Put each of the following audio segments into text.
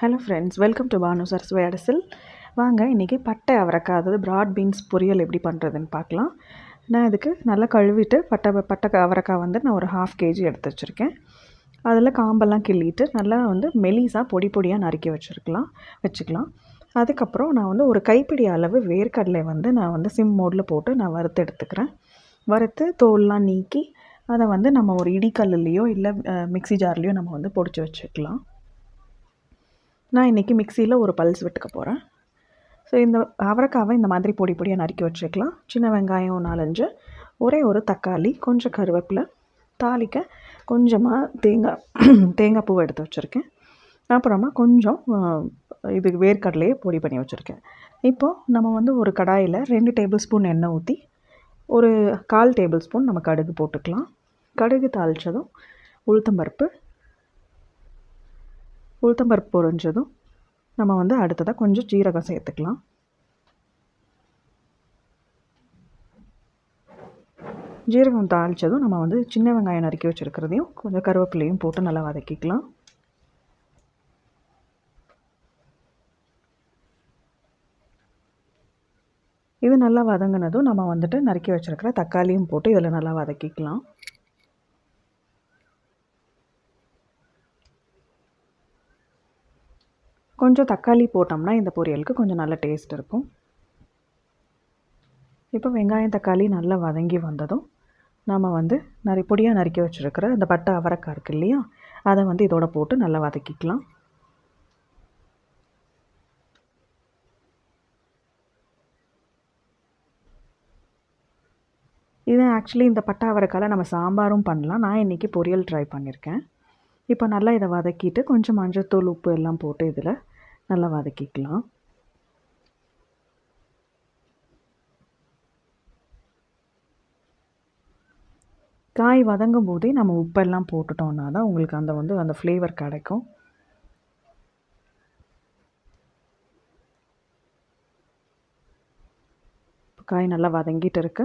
Hello friends welcome to Banu sir அடசில் வாங்க இன்றைக்கி பட்டை அவரைக்காய் அதாவது ப்ராட் பீன்ஸ் பொரியல் எப்படி பண்ணுறதுன்னு பார்க்கலாம். நான் இதுக்கு நல்லா கழுவிட்டு பட்டை பட்டை அவரைக்காய் வந்து நான் ஒரு ஹாஃப் கேஜி எடுத்து வச்சுருக்கேன். அதில் காம்பெல்லாம் கிள்ளிட்டு நல்லா வந்து மெலிசாக பொடி பொடியாக நறுக்கி வச்சுருக்கலாம் வச்சுக்கலாம். அதுக்கப்புறம் நான் வந்து ஒரு கைப்பிடி அளவு வேர்க்கடலை வந்து நான் வந்து சிம் மோடில் போட்டு நான் வறுத்து எடுத்துக்கிறேன். வறுத்து தோல்லாம் நீக்கி அதை வந்து நம்ம ஒரு இடிக்கல்லையோ இல்லை மிக்சி ஜார்லேயோ நம்ம வந்து பொடிச்சு வச்சுக்கலாம். நான் இன்றைக்கி மிக்சியில் ஒரு பல்ஸ் விட்டுக்க போகிறேன் ஸோ இந்த அவரைக்காவை இந்த மாதிரி பொடி பொடியாக நறுக்கி வச்சுக்கலாம் சின்ன வெங்காயம் நாலஞ்சு. ஒரே ஒரு தக்காளி கொஞ்சம் கருவேப்பிலை தாளிக்க கொஞ்சமாக தேங்காய் தேங்காய் பூவை எடுத்து வச்சுருக்கேன். அப்புறமா கொஞ்சம் இது வேர்க்கடலையே பொடி பண்ணி வச்சுருக்கேன். இப்போது நம்ம வந்து ஒரு கடாயில் ரெண்டு டேபிள் ஸ்பூன் எண்ணெய் ஊற்றி ஒரு கால் டேபிள் ஸ்பூன் நம்ம கடுகு போட்டுக்கலாம். கடுகு தாளித்ததும் உளுத்தம்பருப்பு உளுத்தம்பருப்பு பொரிஞ்சதும் நம்ம வந்து அடுத்ததாக கொஞ்சம் ஜீரகம் சேர்த்துக்கலாம். ஜீரகம் தாளித்ததும் நம்ம வந்து சின்ன வெங்காயம் நறுக்கி வச்சுருக்கிறதையும் கொஞ்சம் கருவேப்பிலையும் போட்டு நல்லா வதக்கிக்கலாம். இது நல்லா வதங்கினதும் நம்ம வந்துட்டு நறுக்கி வச்சுருக்கிற தக்காளியும் போட்டு இதில் நல்லா வதக்கிக்கலாம். கொஞ்சம் தக்காளி போட்டோம்னா இந்த பொரியலுக்கு கொஞ்சம் நல்ல டேஸ்ட் இருக்கும். இப்போ வெங்காயம் தக்காளி நல்லா வதங்கி வந்ததும் நாம் வந்து நிறைய பொடியாக நறுக்கி வச்சுருக்கிற அந்த பட்டை அவரைக்காய் இருக்குது இல்லையா? அதை வந்து இதோட போட்டு நல்லா வதக்கிக்கலாம். இது ஆக்சுவலி இந்த பட்டை அவரைக்காயில் நம்ம சாம்பாரும் பண்ணலாம். நான் இன்றைக்கி பொரியல் ட்ரை பண்ணியிருக்கேன் இப்போ நல்லா இதை வதக்கிட்டு கொஞ்சம் மஞ்சள் தூள் உப்பு எல்லாம் போட்டு இதில் நல்லா வதக்கிக்கலாம். காய் வதங்கும் போதே நம்ம உப்பெல்லாம் போட்டுட்டோம்னா தான் உங்களுக்கு அந்த வந்து அந்த ஃப்ளேவர் கிடைக்கும். காய் நல்லா வதங்கிட்டு இருக்கு.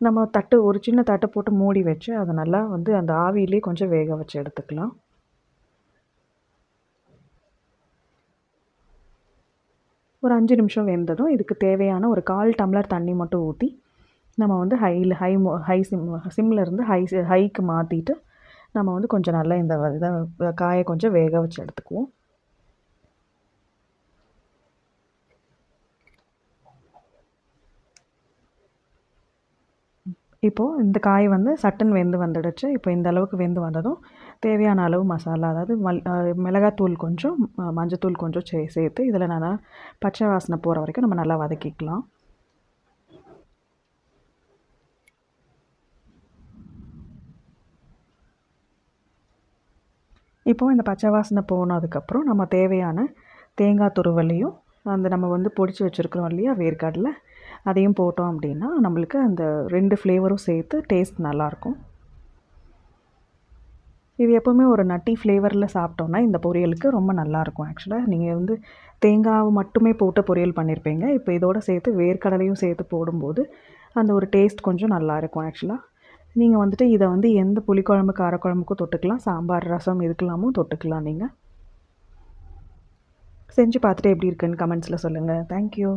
நம்ம தட்டு ஒரு சின்ன தட்டை போட்டு மூடி வச்சு அதை நல்லா வந்து அந்த ஆவியிலே கொஞ்சம் வேக வச்சு எடுத்துக்கலாம். ஒரு அஞ்சு நிமிஷம் வெந்ததும் இதுக்கு தேவையான ஒரு கால் டம்ளர் தண்ணி மட்டும் ஊற்றி நம்ம வந்து ஹையில் ஹை ஹை சிம் சிம்மில் இருந்து ஹை ஹைக்கு மாற்றிட்டு நம்ம வந்து கொஞ்சம் நல்லா இந்த இதை காயை கொஞ்சம் வேக வச்சு எடுத்துக்குவோம். இப்போது இந்த காய் வந்து சட்டன் வெந்து வந்துடுச்சு. இப்போ இந்த அளவுக்கு வெந்து வந்ததும் தேவையான அளவு மசாலா அதாவது மல் மிளகாத்தூள் கொஞ்சம் மஞ்சத்தூள் கொஞ்சம் சே சேர்த்து இதில் நல்லா பச்சை வாசனை போகிற வரைக்கும் நம்ம நல்லா வதக்கிக்கலாம். இப்போது இந்த பச்சை வாசனை போனதுக்கப்புறம் நம்ம தேவையான தேங்காய் துருவலையும் அந்த நம்ம வந்து பொடிச்சு வச்சுருக்கிறோம் இல்லையா வேர்க்கடலை அதையும் போட்டோம் அப்படின்னா நம்மளுக்கு அந்த ரெண்டு ஃப்ளேவரும் சேர்த்து டேஸ்ட் நல்லாயிருக்கும் இது எப்போவுமே ஒரு நட்டி ஃப்ளேவரில் சாப்பிட்டோன்னா இந்த பொரியலுக்கு ரொம்ப நல்லாயிருக்கும். ஆக்சுவலாக நீங்கள் வந்து தேங்காய் மட்டுமே போட்டு பொரியல் பண்ணியிருப்பீங்க இப்போ இதோடு சேர்த்து வேர்க்கடலையும் சேர்த்து போடும்போது அந்த ஒரு டேஸ்ட் கொஞ்சம் நல்லாயிருக்கும் ஆக்சுவலாக நீங்கள் வந்துட்டு இதை வந்து எந்த புளிக்குழம்பு காரக்குழம்புக்கும் தொட்டுக்கலாம். சாம்பார் ரசம் இதுக்கெல்லாமும் தொட்டுக்கலாம் நீங்கள் செஞ்சு பார்த்துட்டு எப்படி இருக்குன்னு கமெண்ட்ஸில் சொல்லுங்கள் தேங்க்யூ